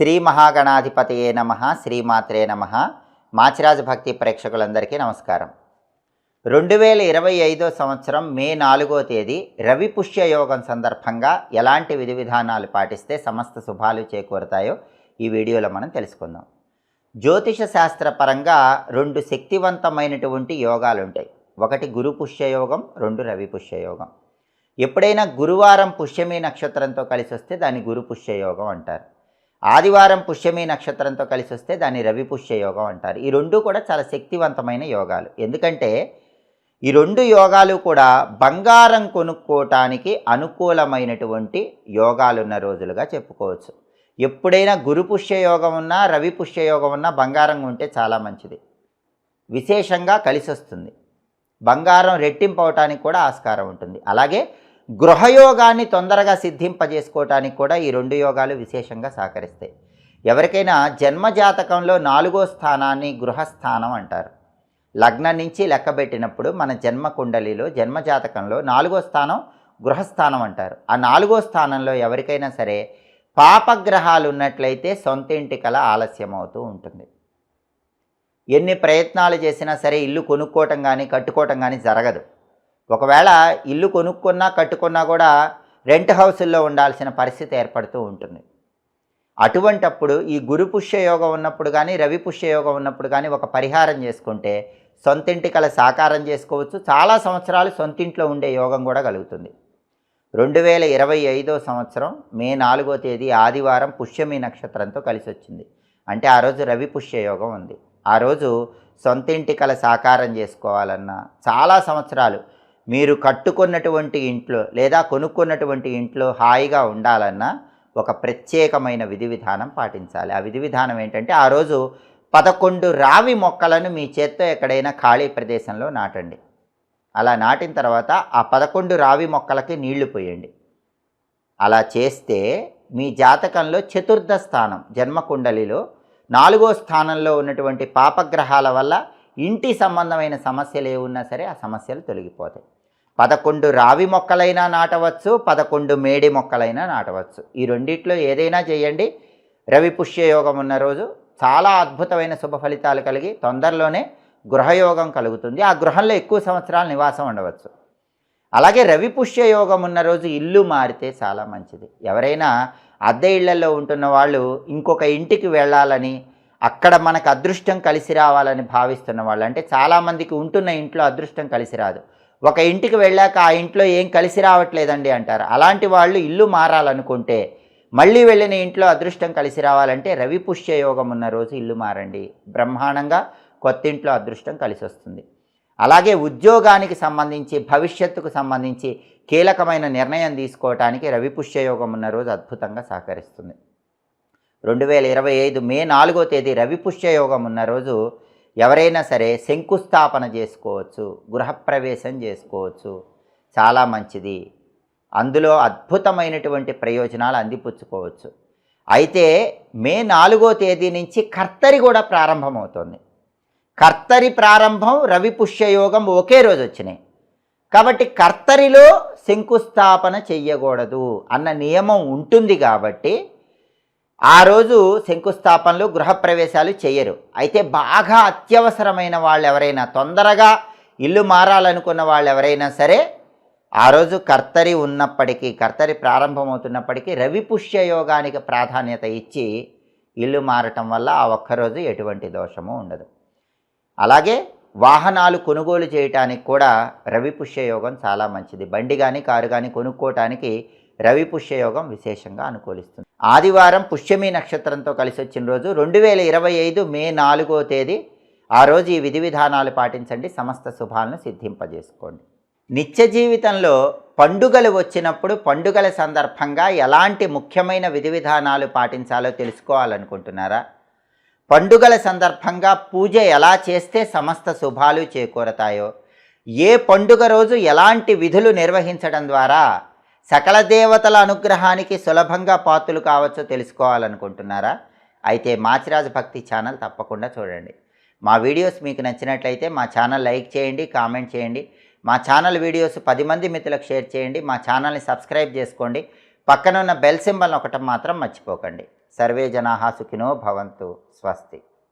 శ్రీ మహాగణాధిపతయే నమ శ్రీమాత్రే నమ. మాచిరాజ భక్తి ప్రేక్షకులందరికీ నమస్కారం. రెండు వేల ఇరవై ఐదో సంవత్సరం మే నాలుగో తేదీ రవి పుష్య యోగం సందర్భంగా ఎలాంటి విధి విధానాలు పాటిస్తే సమస్త శుభాలు చేకూరుతాయో ఈ వీడియోలో మనం తెలుసుకుందాం. జ్యోతిష శాస్త్రపరంగా రెండు శక్తివంతమైనటువంటి యోగాలు ఉంటాయి ఒకటి గురు పుష్య యోగం రెండు రవి పుష్య యోగం. ఎప్పుడైనా గురువారం పుష్యమి నక్షత్రంతో కలిసి వస్తే దాన్ని గురు పుష్య యోగం అంటారు. ఆదివారం పుష్యమి నక్షత్రంతో కలిసి వస్తే దాన్ని రవి పుష్య యోగం అంటారు. ఈ రెండు కూడా చాలా శక్తివంతమైన యోగాలు. ఎందుకంటే ఈ రెండు యోగాలు కూడా బంగారం కొనుక్కోవటానికి అనుకూలమైనటువంటి యోగాలున్న రోజులుగా చెప్పుకోవచ్చు. ఎప్పుడైనా గురు పుష్య యోగం ఉన్నా రవి పుష్య యోగం ఉన్నా బంగారం ఉంటే చాలా మంచిది. విశేషంగా కలిసి వస్తుంది బంగారం రెట్టింపు అవటానికి కూడా ఆస్కారం ఉంటుంది. అలాగే గృహయోగాన్ని తొందరగా సిద్ధింపజేసుకోవటానికి కూడా ఈ రెండు యోగాలు విశేషంగా సహకరిస్తాయి. ఎవరికైనా జన్మజాతకంలో నాలుగో స్థానాన్ని గృహస్థానం అంటారు. లగ్నం నుంచి లెక్కబెట్టినప్పుడు మన జన్మ కుండలిలో జన్మజాతకంలో నాలుగో స్థానం గృహస్థానం అంటారు. ఆ నాలుగో స్థానంలో ఎవరికైనా సరే పాపగ్రహాలు ఉన్నట్లయితే సొంత ఇంటి కల ఆలస్యం అవుతూ ఉంటుంది. ఎన్ని ప్రయత్నాలు చేసినా సరే ఇల్లు కొనుక్కోవటం కానీ కట్టుకోవటం కానీ జరగదు. ఒకవేళ ఇల్లు కొనుక్కున్నా కట్టుకున్నా కూడా రెంట్ హౌసుల్లో ఉండాల్సిన పరిస్థితి ఏర్పడుతూ ఉంటుంది. అటువంటప్పుడు ఈ గురు పుష్యయోగం ఉన్నప్పుడు కానీ రవి పుష్యయోగం ఉన్నప్పుడు కానీ ఒక పరిహారం చేసుకుంటే సొంతింటి కల సాకారం చేసుకోవచ్చు. చాలా సంవత్సరాలు సొంతింట్లో ఉండే యోగం కూడా కలుగుతుంది. రెండు వేల ఇరవై ఐదో సంవత్సరం మే నాలుగో తేదీ ఆదివారం పుష్యమి నక్షత్రంతో కలిసి వచ్చింది అంటే ఆ రోజు రవి పుష్యయోగం ఉంది. ఆ రోజు సొంతింటి కల సాకారం చేసుకోవాలన్నా చాలా సంవత్సరాలు మీరు కట్టుకున్నటువంటి ఇంట్లో లేదా కొనుక్కున్నటువంటి ఇంట్లో హాయిగా ఉండాలన్నా ఒక ప్రత్యేకమైన విధి విధానం పాటించాలి. ఆ విధి విధానం ఏంటంటే ఆ రోజు పదకొండు రావి మొక్కలను మీ చేత్తో ఎక్కడైనా ఖాళీ ప్రదేశంలో నాటండి. అలా నాటిన తర్వాత ఆ పదకొండు రావి మొక్కలకి నీళ్ళు పోయండి. అలా చేస్తే మీ జాతకంలో చతుర్థ స్థానం జన్మకుండలిలో నాలుగో స్థానంలో ఉన్నటువంటి పాపగ్రహాల వల్ల ఇంటి సంబంధమైన సమస్యలు ఏమున్నా సరే ఆ సమస్యలు తొలగిపోతాయి. పదకొండు రావి మొక్కలైనా నాటవచ్చు పదకొండు మేడి మొక్కలైనా నాటవచ్చు. ఈ రెండిట్లో ఏదైనా చేయండి. రవి పుష్యయోగం ఉన్న రోజు చాలా అద్భుతమైన శుభ ఫలితాలు కలిగి తొందరలోనే గృహయోగం కలుగుతుంది. ఆ గృహంలో ఎక్కువ సంవత్సరాలు నివాసం ఉండవచ్చు. అలాగే రవి పుష్య యోగం ఉన్న రోజు ఇల్లు మారితే చాలా మంచిది. ఎవరైనా అద్దె ఇళ్ళలో ఉంటున్న వాళ్ళు ఇంకొక ఇంటికి వెళ్ళాలని అక్కడ మనకు అదృష్టం కలిసి రావాలని భావిస్తున్న వాళ్ళు. అంటే చాలామందికి ఉంటున్న ఇంట్లో అదృష్టం కలిసి రాదు. ఒక ఇంటికి వెళ్ళాక ఆ ఇంట్లో ఏం కలిసి రావట్లేదండి అంటారు. అలాంటి వాళ్ళు ఇల్లు మారాలనుకుంటే మళ్ళీ వెళ్ళిన ఇంట్లో అదృష్టం కలిసి రావాలంటే రవి పుష్య యోగం ఉన్న రోజు ఇల్లు మారండి. బ్రహ్మాండంగా కొత్త ఇంట్లో అదృష్టం కలిసి వస్తుంది. అలాగే ఉద్యోగానికి సంబంధించి భవిష్యత్తుకు సంబంధించి కీలకమైన నిర్ణయం తీసుకోవటానికి రవి పుష్య యోగం ఉన్న రోజు అద్భుతంగా సహకరిస్తుంది. రెండు వేల ఇరవై ఐదు మే నాలుగో తేదీ రవి పుష్యయోగం ఉన్న రోజు ఎవరైనా సరే శంకుస్థాపన చేసుకోవచ్చు గృహప్రవేశం చేసుకోవచ్చు. చాలా మంచిది. అందులో అద్భుతమైనటువంటి ప్రయోజనాలు అందిపుచ్చుకోవచ్చు. అయితే మే నాలుగో తేదీ నుంచి కర్తరి కూడా ప్రారంభమవుతుంది. కర్తరి ప్రారంభం రవి పుష్యయోగం ఒకే రోజు వచ్చినాయి. కాబట్టి కర్తరిలో శంకుస్థాపన చెయ్యకూడదు అన్న నియమం ఉంటుంది కాబట్టి ఆ రోజు శంకుస్థాపనలు గృహప్రవేశాలు చేయరు. అయితే బాగా అత్యవసరమైన వాళ్ళు ఎవరైనా తొందరగా ఇల్లు మారాలనుకున్న వాళ్ళు ఎవరైనా సరే ఆ రోజు కర్తరి ఉన్నప్పటికీ కర్తరి ప్రారంభమవుతున్నప్పటికీ రవి పుష్య యోగానికి ప్రాధాన్యత ఇచ్చి ఇల్లు మారటం వల్ల ఆ ఒక్కరోజు ఎటువంటి దోషము ఉండదు. అలాగే వాహనాలు కొనుగోలు చేయటానికి కూడా రవి పుష్య యోగం చాలా మంచిది. బండి కానీ కారు కానీ కొనుక్కోవటానికి రవి పుష్యయోగం విశేషంగా అనుకూలిస్తుంది. ఆదివారం పుష్యమి నక్షత్రంతో కలిసి వచ్చిన రోజు రెండు వేల ఇరవై ఐదు మే నాలుగో తేదీ ఆ రోజు ఈ విధి విధానాలు పాటించండి సమస్త శుభాలను సిద్ధింపజేసుకోండి. నిత్య జీవితంలో పండుగలు వచ్చినప్పుడు పండుగల సందర్భంగా ఎలాంటి ముఖ్యమైన విధి విధానాలు పాటించాలో తెలుసుకోవాలనుకుంటున్నారా? పండుగల సందర్భంగా పూజ ఎలా చేస్తే సమస్త శుభాలు చేకూరతాయో? ఏ పండుగ రోజు ఎలాంటి విధులు నిర్వహించడం ద్వారా సకల దేవతల అనుగ్రహానికి సులభంగా పాత్రలు కావచ్చో తెలుసుకోవాలనుకుంటున్నారా? అయితే మాచిరాజు భక్తి ఛానల్ తప్పకుండా చూడండి. మా వీడియోస్ మీకు నచ్చినట్లయితే మా ఛానల్ లైక్ చేయండి కామెంట్ చేయండి. మా ఛానల్ వీడియోస్ పది మంది మిత్రులకు షేర్ చేయండి. మా ఛానల్ని సబ్స్క్రైబ్ చేసుకోండి. పక్కన ఉన్న బెల్ సింబల్ ఒకటం మాత్రం మర్చిపోకండి. సర్వే జనాహా సుఖినో భవంతు. స్వస్తి.